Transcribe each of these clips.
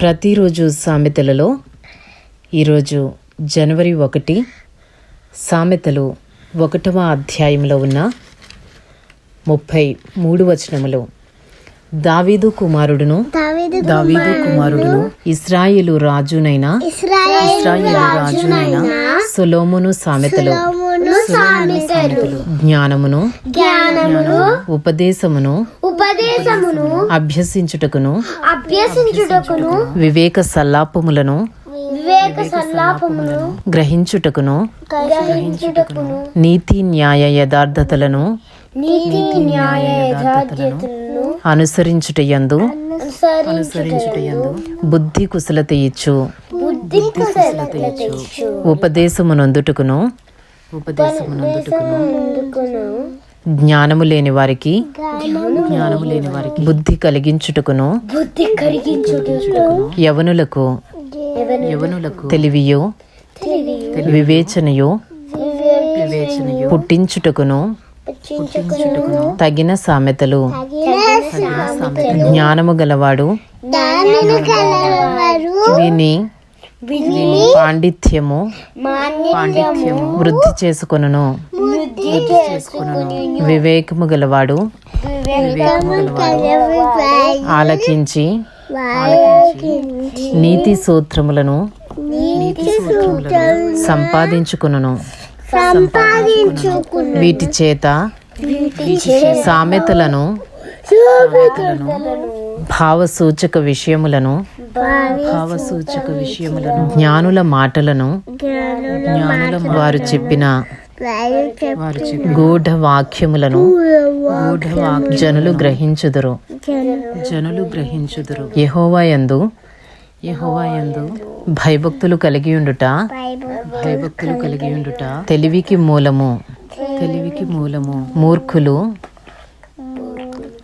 ప్రతిరోజు సామెతలలో ఈరోజు జనవరి ఒకటి సామెతలు ఒకటవ అధ్యాయంలో ఉన్న ముప్పై మూడు వచనములు. దావీదు కుమారుడును దావీదు కుమారుడును ఇస్రాయేలు రాజునైన ఇస్రాయేల్ రాజునైన సొలోమును సామెతలు జ్ఞానమును ఉపదేశమును ఉపదేశమును అభ్యసించుటకును అభ్యసించుటకును వివేక సల్లాపములను వివేక సల్లాపమును గ్రహించుటకును గ్రహించుటకును నీతి న్యాయ యథార్థతలను నీతి న్యాయ యథార్థతలను అనుసరించుటయందు అనుసరించుటయందు బుద్ధి కుశలత ఇచ్చు. బుద్ధి కుశలతయచ్చు ఉపదేశమునందుటకును ఉపదేశమునందుటకును ముందుకును జ్ఞానము లేని వారికి జ్ఞానము లేని వారికి బుద్ధి కలిగించుటకును బుద్ధి యవనులకు యవనులకు తెలివియో తెలివి వివేచనయో వివేచనయో పుట్టించుటకును తగిన సామెతలు జ్ఞానము గలవాడు విని విని పాండిత్యము మాన్యము వృద్ధి చేసుకొనును. వృద్ధి చేసుకుని వివేకము గలవాడు ఆలకించి నీతి సూత్రములను నీతి సూత్రం సంపాదించుకొనును. సంపాదించుకుని వీటి చేత సామెతలను భావసూచక విషయములను భావసూచక విషయములను జ్ఞానుల మాటలను జ్ఞానుల వారు చెప్పిన వారు చెప్పిన గూఢ వాక్యములను గూఢ వాక్ జనులు గ్రహించుదురు. జనులు గ్రహించుదురు. యెహోవాయందు యెహోవాయందు భయభక్తులు కలిగి ఉండుట భయభక్తులు కలిగి ఉండుట తెలివికి మూలము తెలివికి మూలము మూర్ఖులు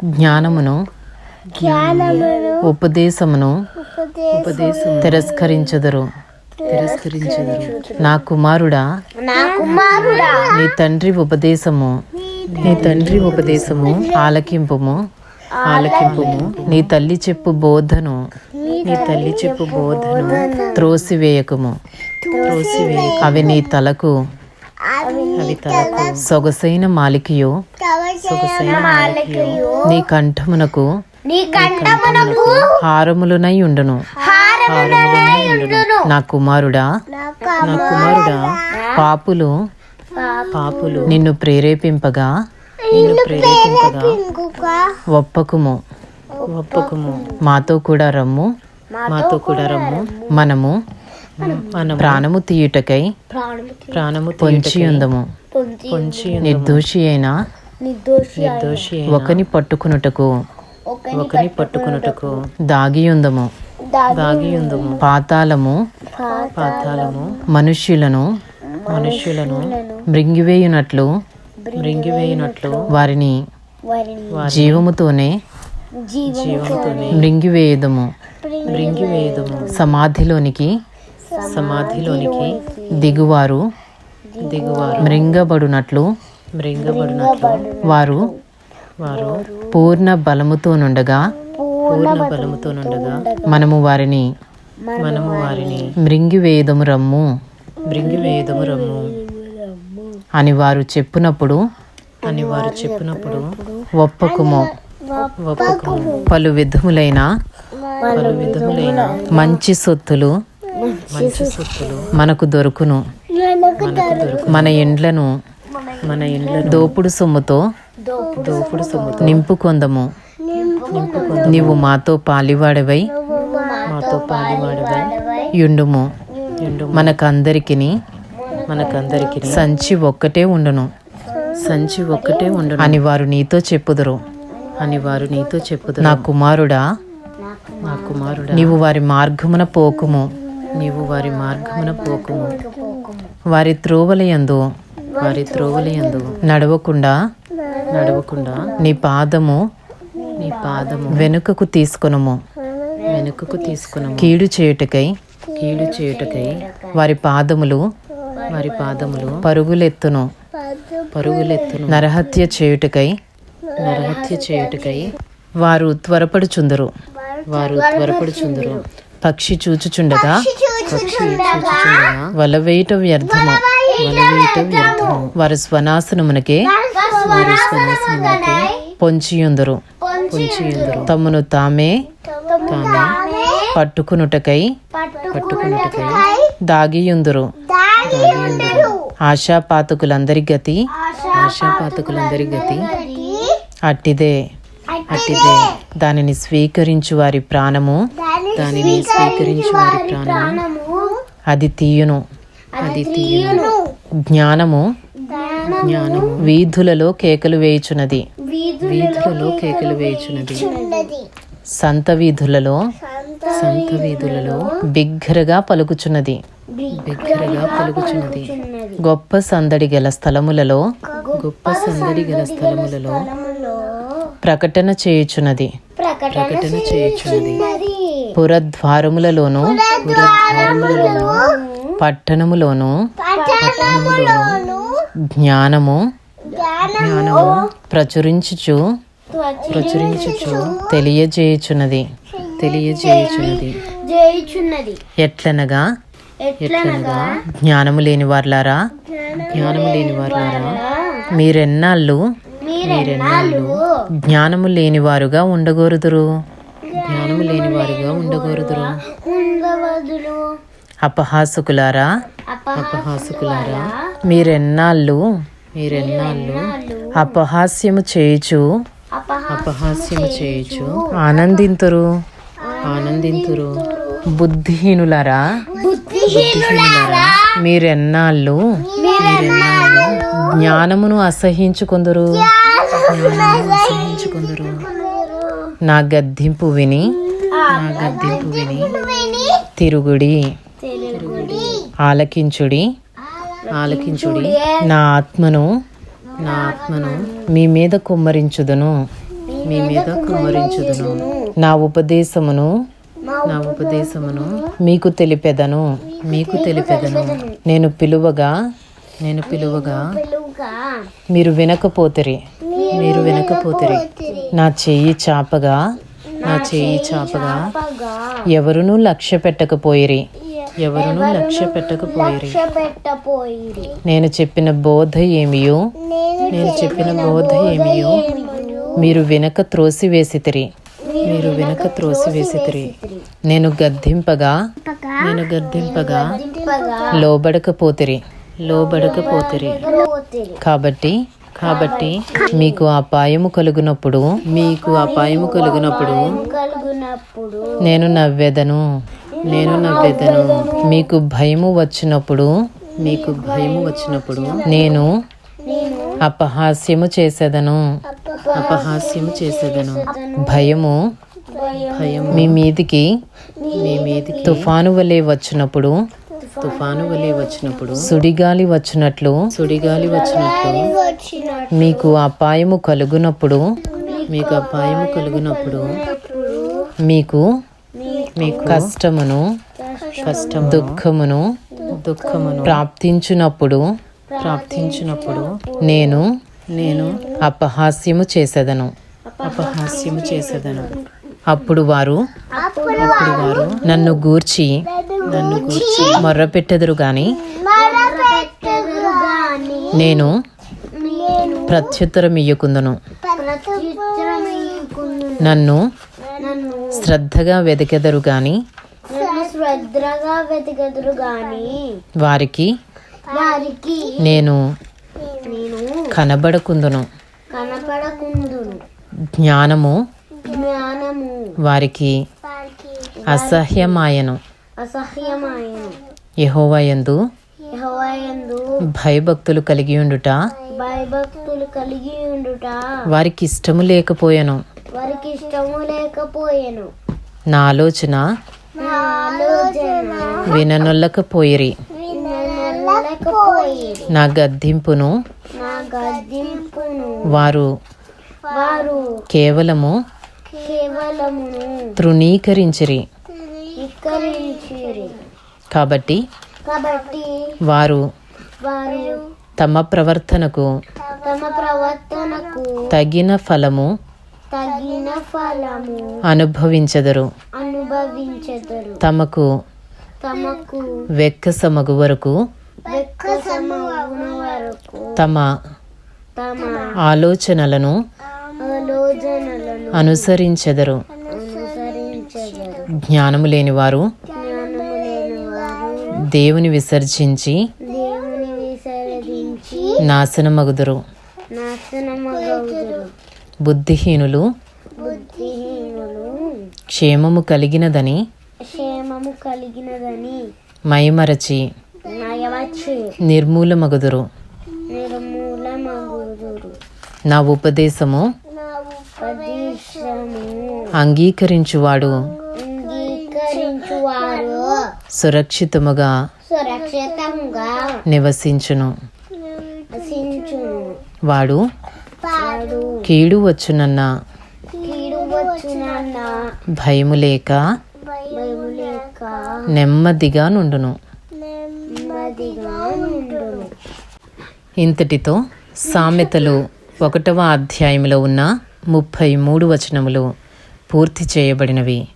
జ్ఞానమును ఉపదేశమును ఉపదేశం తిరస్కరించదురు. తిరస్కరించదురు. నా కుమారుడా నా తండ్రి ఉపదేశము నీ తండ్రి ఉపదేశము ఆలకింపుము ఆలకింపుము. నీ తల్లి చెప్పు బోధను నీ తల్లి చెప్పు బోధను త్రోసివేయకుము. త్రోసివేయ అవి నీ తలకు అవి తలకు. సొగసైన మాలికయు సొగసైన మాలికయు నీ కంఠమునకు హారములునై ఉండును. నా కుమారుడా నా కుమారుడా. పాపులు పాపులు. నిన్ను ప్రేరేపింపగా నిన్ను ప్రేరేపింపగా ఒప్పకుము. ఒప్పకుము. మాతో కూడా రమ్ము. మాతో కూడా రమ్ము. మనము మన ప్రాణము తీయుటకై ప్రాణము పొంచి ఉందము. పొంచి నిర్దోషి అయిన నిర్దోషి నిర్దోషి ఒకని పట్టుకునుటకు ఒకని పట్టుకునుటకు దాగి ఉందము. దాగి ఉందము. పాతాళము. పాతాళము. మనుష్యులను. మనుష్యులను మృంగివేయునట్లు మృంగివేయునట్లు వారిని వారిని జీవముతోనే జీవముతోనే మృంగివేయుదము. మృంగివేయుదము. సమాధిలోనికి సమాధిలోనికి దిగువారు దిగువారు మృంగబడునట్లు మృంగబడునట్లు వారు వారు పూర్ణ బలముతో నుండగా పూర్ణ బలముతో నుండగా మనము వారిని మనము వారిని మృంగివేయుదము రమ్ము మృంగివేయుదము రమ్ము అని వారు చెప్పునప్పుడు అని వారు చెప్పినప్పుడు ఒప్పకుము. ఒప్పకుము. పలు విధములైన పలు విధములైన మంచి సొత్తులు మంచి సొత్తులు మనకు దొరుకును. మన ఇండ్లను మన ఇండ్ల దోపుడు సొమ్ముతో దోపుడు సొమ్ముతో. నింపుకొందము. నింపుకొంద నీవు మాతో పాలివాడవై మాతో పాలివాడవై యుండుము. మనకందరికిని మనకందరికి సంచి ఒక్కటే ఉండును. సంచి ఒక్కటే ఉండును. అని వారు నీతో చెప్పుదురు. అని వారు నీతో చెప్పుదురు. నా కుమారుడా నా కుమారుడా. నీవు వారి మార్గమున పోకుము. నీవు వారి మార్గమున పోకుము. వారి త్రోవలయందు వారి త్రోవలయందు నడవకుండా నడవకుండా నీ పాదము నీ పాదము వెనుకకు తీసుకొనుము. వెనుకకు తీసుకును కీడు చేయుటకై కీడు చేయుటకై వారి పాదములు వారి పాదములు పరుగులెత్తును. పరుగులెత్తును. నరహత్య చేయుటకై నరహత్య చేయుటకై వారు త్వరపడుచుందరు. వారు త్వరపడుచుందరు. పక్షి చూచుచుండగా చూచుచుండగా వల వేయట వ్యర్థము. వారి స్వనాశనమునకే వారి స్వనాశనమునకే పొంచియుందరు. పొంచియుందరు. తమను తామే తామే పట్టుకునుటకై పట్టుకునుటకై దాగియుందురు. ఆశాపాతకులందరి గతి ఆశాపాతకులందరి గతి అట్టిదే. అట్టిదే. దానిని స్వీకరించు వారి ప్రాణము దానిని స్వీకరించు వారి ప్రాణము అది తీయును. అది తీయును. జ్ఞానము జ్ఞానము వీధులలో కేకలు వేయుచున్నది. వీధులలో కేకలు వేయుచున్నది. సంత వీధులలో సంత వీధులలో బిగ్గరగా పలుకుచున్నది. బిగ్గరగా పలుకుచున్నది. గొప్ప సందడి గల స్థలములలో గొప్ప సందడి గల స్థలములలో ప్రకటన చేయుచున్నది. ప్రకటన చేయుచున్నది. పురద్వారములలోను పురద్వారములలోను పట్టణములోను పట్టణములోను జ్ఞానము. జ్ఞానము. ప్రచురించుచు ప్రచురించుచు. తెలియజేయుచున్నది. తెలియజేయుచున్నది. జయించున్నది ఎట్లనగా? ఎట్లనగా? జ్ఞానము లేని వార్లారా? జ్ఞానము లేని వార్లారా? మీరెన్నాళ్ళు? మీరెన్నాళ్ళు? జ్ఞానము లేని వారుగా ఉండగోరుదురు. జ్ఞానము లేని వారుగా ఉండగోరుదురు. అపహాసకులారా? అపహాసకులారా? మీరెన్నాళ్ళు మీరెన్నాళ్ళు అపహాస్యము చేయుచు? అపహాస్యము చేయుచు? ఆనందింతురు? ఆనందింతురు. బుద్ధిహీనులారా? బుద్ధిహీనులారా? మీరెన్నాళ్ళు మీరెన్నాళ్ళు జ్ఞానమును అసహించుకుందరు? జ్ఞానమును అసహించుకుందరు. నా గద్దింపు విని నా గద్దింపు విని తిరుగుడి. ఆలకించుడి. ఆలకించుడి. నా ఆత్మను నా ఆత్మను మీ మీద కుమ్మరించుదును. మీ మీద కుమ్మరించుదును. నా ఉపదేశమును నా ఉపదేశమును మీకు తెలిపెదను. మీకు తెలిపెదను. నేను పిలువగా నేను పిలువగా మీరు వినకపోతిరి. మీరు వినకపోతిరి. నా చెయ్యి చాపగా నా చెయ్యి చాపగా పగా ఎవరునూ లక్ష్య పెట్టకపోయిరి ఎవరునూ లక్ష్య పెట్టపోయిరి నేను చెప్పిన బోధ ఏమియో? నేను చెప్పిన బోధ ఏమియో? మీరు వెనక త్రోసివేసితిరి. మీరు వెనక త్రోసివేసితిరి. నేను గద్దింపగా? నేను గద్దింపగా? పగా లోబడకపోతిరి. లోబడకపోతిరి. పోతిరి కాబట్టి కాబట్టి మీకు అపాయము కలుగునప్పుడు మీకు అపాయము కలుగునప్పుడు నేను నవ్వెదను. నేను నవ్వెదను మీకు భయము వచ్చినప్పుడు మీకు భయము వచ్చినప్పుడు నేను అపహాస్యము చేసేదను. అపహాస్యము చేసేదను. భయము భయం మీ మీదికి మీ మీదికి తుఫాను వలె వచ్చినప్పుడు తుఫాను వలె వచ్చినప్పుడు సుడిగాలి వచ్చినట్లు సుడిగాలి వచ్చినట్లు వచ్చినప్పుడు మీకు అపాయము కలుగునప్పుడు మీకు అపాయము కలుగునప్పుడు మీకు మీకు కష్టమును కష్టం దుఃఖమును దుఃఖమును ప్రాప్తించునప్పుడు ప్రాప్తించినప్పుడు నేను నేను అపహాస్యము చేసేదను. అపహాస్యము చేసేదను. అప్పుడు వారు అప్పుడు వారు నన్ను గూర్చి నన్ను గూర్చి గాని పెట్టెదరు గాని నేను ప్రత్యుత్తరం ఇయ్యకుందును నన్ను శ్రద్ధగా వెదకెదరు గాని? శ్రద్ధగా వెతకదురు గాని? వారికి వారికి నేను కనబడకుందును. జ్ఞానము జ్ఞానము. వారికి అసహ్యమాయను. అసహ్యమాయను. యహోవయందు యెహోవాయందు భయభక్తులు కలిగి ఉండుట. భయభక్తులు కలిగి ఉండుట. వారికి ఇష్టము లేకపోయాను. వారికి ఇష్టము లేకపోయెను నా ఆలోచన విననొల్లకపోయిరి. వినలేకపోయేది నా గద్దింపును వారు వారు కేవలము తృణీకరించిరి. కాబట్టి వారు తమ ప్రవర్తనకు తమ ప్రవర్తనకు తగిన ఫలము తగిన ఫలము అనుభవించెదరు. తమకు తమకు వెక్కసమగు వరకు వరకు తమ తమ ఆలోచనలను ఆలోచనలను అనుసరించెదరు. జ్ఞానము లేని వారు దేవుని విసర్జించి నాశనమగుదురు. నాశనమగవుదురు బుద్ధిహీనులు. క్షేమము కలిగినదని. క్షేమము కలిగినదని. మైమరచి నయవచ్చి నిర్మూలమగుదురు. నా ఉపదేశము అంగీకరించువాడు. సురక్షితముగా నివసించును. వసించును వాడు వాడు కీడు వచ్చునన్న. భయము లేక నెమ్మదిగా నుండును. ఇంతటితో సామెతలు ఒకటవ అధ్యాయంలో ఉన్న ముప్పై మూడు వచనములు పూర్తి చేయబడినవి.